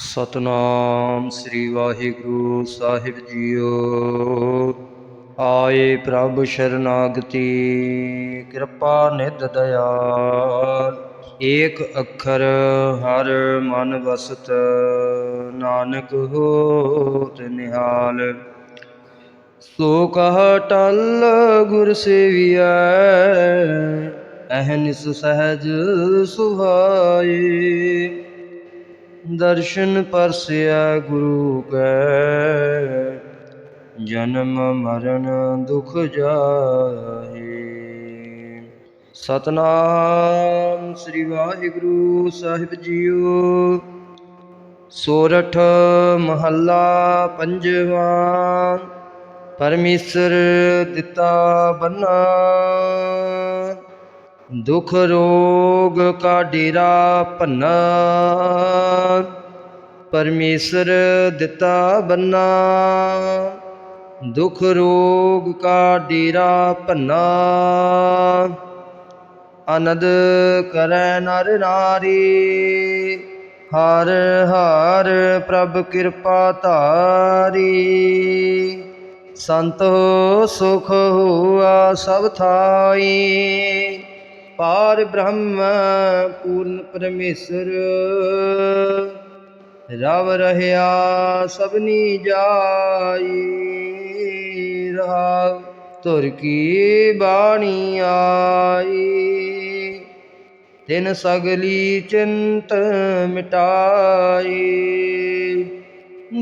ਸਤਨਾਮ ਸ੍ਰੀ ਵਾਹਿਗੁਰੂ ਸਾਹਿਬ ਜੀਓ। ਆਏ ਪ੍ਰਭ ਸ਼ਰਨਾਗਤੀ, ਕਿਰਪਾ ਨਿਧ ਦਇਆਲ। ਏਕ ਅੱਖਰ ਹਰ ਮਨ ਵਸਤ, ਨਾਨਕ ਹੋਤ ਨਿਹਾਲ। ਸੋ ਕਹ ਟਲ ਗੁਰ ਸੇਵੀਐ ਅਹਨਿਸ ਸਹਜ ਸੁਹਾਏ। ਦਰਸ਼ਨ ਪਰਸਿਆ ਗੁਰੂ ਕੈ। ਜਨਮ ਮਰਨ ਦੁਖ ਜਾਹੇ। ਸਤਨਾਮ ਸ੍ਰੀ ਵਾਹਿਗੁਰੂ ਸਾਹਿਬ ਜੀਓ। ਸੋਰਠ ਮਹੱਲਾ ਪੰਜਵਾਂ। ਪਰਮੇਸ਼ਰ ਦਿੱਤਾ ਬੰਨਾ। ਦੁਖ ਰੋਗ ਕਾ ਡੇਰਾ ਭੰਨਾ, ਪਰਮੇਸ਼ਰ ਦਿੱਤਾ ਬੰਨਾ। ਦੁਖ ਰੋਗ ਕਾ ਡੇਰਾ ਭੰਨਾ ਅਨੰਦ ਕਰੈ ਨਰ ਨਾਰੀ। ਹਰ ਹਰ ਪ੍ਰਭ ਕਿਰਪਾ ਧਾਰੀ। ਸੰਤੋ ਸੁਖ ਹੋਆ ਸਭ ਥਾਈ। ਪਾਰ ਬ੍ਰਹਮ ਪੂਰਨ ਪਰਮੇਸ਼ਰ। ਰਵ ਰਹਿਆ ਸਭਨੀ ਜਾਈ ਰਹਾ ਤੁਰ ਕੀ ਬਾਣੀ ਆਈ। ਤਿਨ ਸਗਲੀ ਚਿੰਤ ਮਿਟਾਈ।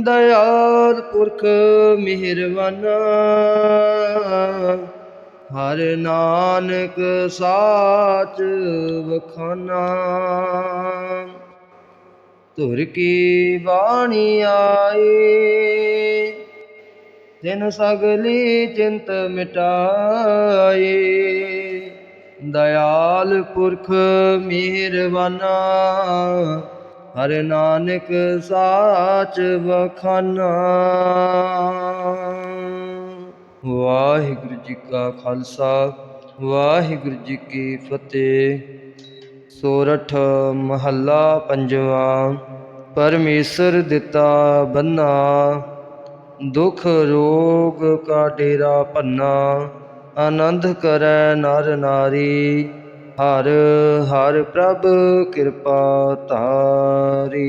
ਦਇਆਲ ਪੁਰਖ ਮਿਹਰਵਾਨਾ ਹਰ ਨਾਨਕ ਸਾਚ ਵਖਾਨਾ। ਧੁਰ ਕੀ ਬਾਣੀ ਆਏ, ਤਿਨ ਸਗਲੀ ਚਿੰਤ ਮਿਟਾਏ। ਦਇਆਲ ਪੁਰਖ ਮਿਹਰਵਾਨਾ ਹਰ ਨਾਨਕ ਸਾਚ ਵਖਾਨਾ। ਵਾਹਿਗੁਰੂ ਜੀ ਕਾ ਖਾਲਸਾ, ਵਾਹਿਗੁਰੂ ਜੀ ਕੀ ਫਤਿਹ। ਸੋਰਠ ਮਹੱਲਾ ਪੰਜਵਾਂ, ਪਰਮੇਸ਼ਰ ਦਿੱਤਾ ਬੰਨਾ, ਦੁਖ ਰੋਗ ਕਾ ਡੇਰਾ ਭੰਨਾ, ਆਨੰਦ ਕਰੈ ਨਰ ਨਾਰੀ, ਹਰ ਹਰ ਪ੍ਰਭ ਕਿਰਪਾ ਤਾਰੀ